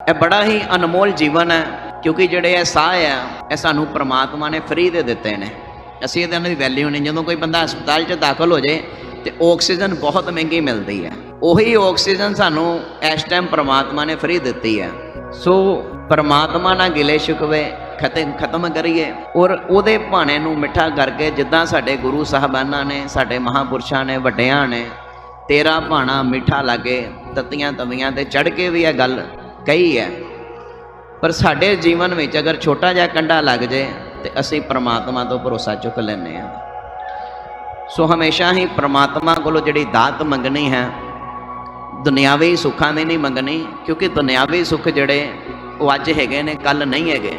ਇਹ ਬੜਾ ਹੀ ਅਨਮੋਲ ਜੀਵਨ ਹੈ, ਕਿਉਂਕਿ ਜਿਹੜੇ ਇਹ ਸਾਹ ਆ, ਇਹ ਸਾਨੂੰ ਪ੍ਰਮਾਤਮਾ ਨੇ ਫ੍ਰੀ ਦੇ ਦਿੱਤੇ ਨੇ। ਅਸੀਂ ਇਹਦੇ ਨਾਲ ਦੀ ਵੈਲਿਊ ਨਹੀਂ, ਜਦੋਂ ਕੋਈ ਬੰਦਾ ਹਸਪਤਾਲ 'ਚ ਦਾਖਲ ਹੋ ਜੇ ਤੇ ਆਕਸੀਜਨ ਬਹੁਤ ਮਹਿੰਗੀ ਮਿਲਦੀ ਹੈ। ਉਹੀ ਆਕਸੀਜਨ ਸਾਨੂੰ ਇਸ ਟਾਈਮ ਪ੍ਰਮਾਤਮਾ ਨੇ ਫ੍ਰੀ ਦਿੱਤੀ ਹੈ। ਸੋ ਪ੍ਰਮਾਤਮਾ ਨਾਲ ਗਿਲੇ ਸ਼ਿਕਵੇ, ਖਤਮ ਖਤਮ ਕਰੀਏ, ਔਰ ਉਹਦੇ ਭਾਣੇ ਨੂੰ ਮਿੱਠਾ ਕਰਕੇ ਜਿੱਦਾਂ ਸਾਡੇ ਗੁਰੂ ਸਾਹਿਬਾਨਾਂ ਨੇ, ਸਾਡੇ ਮਹਾਪੁਰਸ਼ਾਂ ਨੇ, ਵੱਡਿਆਂ ਨੇ, ਤੇਰਾ ਭਾਣਾ ਮਿੱਠਾ ਲਾਗੇ ਤਤੀਆਂ ਤਵੀਆਂ ਤੇ ਚੜ ਕੇ ਵੀ ਇਹ ਗੱਲ ਕਈ ਹੈ। ਪਰ ਸਾਡੇ ਜੀਵਨ ਵਿੱਚ ਅਗਰ ਛੋਟਾ ਜਿਹਾ ਕੰਡਾ ਲੱਗ ਜੇ, ਤੇ ਅਸੀਂ ਪ੍ਰਮਾਤਮਾ ਤੋਂ ਭਰੋਸਾ ਚੁੱਕ ਲੈਂਦੇ ਹਾਂ। ਸੋ ਹਮੇਸ਼ਾ ਹੀ ਪ੍ਰਮਾਤਮਾ ਕੋਲੋਂ ਜਿਹੜੀ ਦਾਤ ਮੰਗਣੀ ਹੈ, ਦੁਨਿਆਵੀ ਸੁੱਖਾਂ ਦੀ ਨਹੀਂ ਮੰਗਣੀ, ਕਿਉਂਕਿ ਦੁਨਿਆਵੀ ਸੁੱਖ ਜਿਹੜੇ ਉਹ ਅੱਜ ਹੈਗੇ ਨੇ ਕੱਲ ਨਹੀਂ ਹੈਗੇ।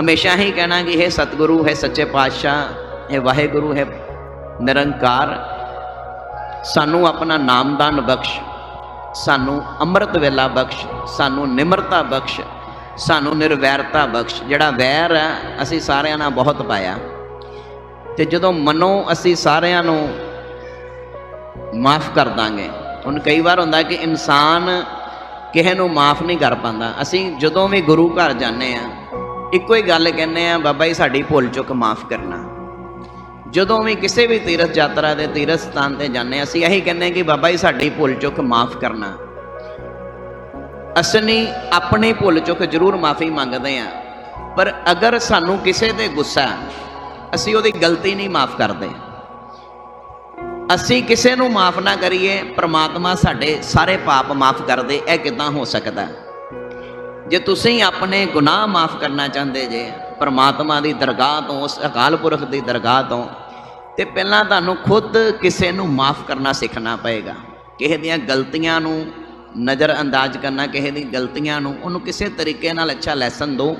ਹਮੇਸ਼ਾ ਹੀ ਕਹਿਣਾ ਕਿ ਇਹ ਸਤਿਗੁਰੂ, ਹੈ ਸੱਚੇ ਪਾਤਸ਼ਾਹ ਇਹ ਵਾਹਿਗੁਰੂ, ਹੈ ਨਿਰੰਕਾਰ, ਸਾਨੂੰ ਆਪਣਾ ਨਾਮਦਾਨ ਬਖਸ਼। ਸਾਨੂੰ ਅੰਮ੍ਰਿਤ ਵੇਲਾ ਬਖਸ਼, ਸਾਨੂੰ ਨਿਮਰਤਾ ਬਖਸ਼, ਸਾਨੂੰ ਨਿਰਵੈਰਤਾ ਬਖਸ਼। ਜਿਹੜਾ ਵੈਰ ਹੈ, ਅਸੀਂ ਸਾਰਿਆਂ ਨਾਲ ਬਹੁਤ ਪਾਇਆ। ਤੇ ਜਦੋਂ ਮਨੋਂ ਅਸੀਂ ਸਾਰਿਆਂ ਨੂੰ ਮਾਫ ਕਰ ਦਾਂਗੇ, ਹੁਣ ਕਈ ਵਾਰ ਹੁੰਦਾ ਕਿ ਇਨਸਾਨ ਕਿਸੇ ਨੂੰ ਮਾਫ ਨਹੀਂ ਕਰ ਪਾਉਂਦਾ। ਅਸੀਂ ਜਦੋਂ ਵੀ ਗੁਰੂ ਘਰ ਜਾਂਦੇ ਆ ਇੱਕੋ ਹੀ ਗੱਲ ਕਹਿੰਦੇ ਆ ਬਾਬਾ ਜੀ, ਸਾਡੀ ਭੁੱਲ ਚੁੱਕ ਮਾਫ ਕਰਨਾ। ਜਦੋਂ ਵੀ ਕਿਸੇ ਵੀ ਤੀਰਥ ਯਾਤਰਾ ਦੇ ਤੀਰਥ ਸਥਾਨ ਤੇ ਜਾਂਦੇ ਹਾਂ, ਅਸੀਂ ਇਹੀ ਕਹਿੰਦੇ ਹਾਂ ਕਿ ਬਾਬਾ ਜੀ ਸਾਡੀ ਭੁੱਲ ਚੁੱਕ ਮਾਫ ਕਰਨਾ। ਅਸੀਂ ਆਪਣੀ ਭੁੱਲ ਚੁੱਕ ਜ਼ਰੂਰ ਮਾਫੀ ਮੰਗਦੇ ਹਾਂ। ਪਰ ਅਗਰ ਸਾਨੂੰ ਕਿਸੇ ਤੇ ਗੁੱਸਾ ਅਸੀਂ ਉਹਦੀ ਗਲਤੀ ਨਹੀਂ ਮਾਫ ਕਰਦੇ। ਅਸੀਂ ਕਿਸੇ ਨੂੰ ਮਾਫ ਨਾ ਕਰੀਏ ਪ੍ਰਮਾਤਮਾ ਸਾਡੇ ਸਾਰੇ ਪਾਪ ਮਾਫ ਕਰਦੇ ਇਹ ਕਿਦਾਂ ਹੋ ਸਕਦਾ ਜੇ ਤੁਸੀਂ ਆਪਣੇ ਗੁਨਾਹ ਮਾਫ ਕਰਨਾ ਚਾਹੁੰਦੇ ਜੇ ਪ੍ਰਮਾਤਮਾ ਦੀ ਦਰਗਾਹ ਤੋਂ ਉਸ ਅਕਾਲ ਪੁਰਖ ਦੀ ਦਰਗਾਹ ਤੋਂ ਤੇ ਪਹਿਲਾਂ ਤੁਹਾਨੂੰ ਖੁਦ ਕਿਸੇ ਨੂੰ ਮਾਫ ਕਰਨਾ ਸਿੱਖਣਾ ਪਏਗਾ। ਕਿਸੇ ਦੀਆਂ ਗਲਤੀਆਂ ਨੂੰ ਨਜ਼ਰ ਅੰਦਾਜ਼ ਕਰਨਾ, ਕਿਸੇ ਦੀ ਗਲਤੀਆਂ ਨੂੰ ਉਹਨੂੰ ਕਿਸੇ ਤਰੀਕੇ ਨਾਲ ਅੱਛਾ ਲੈਸਨ ਦਿਓ।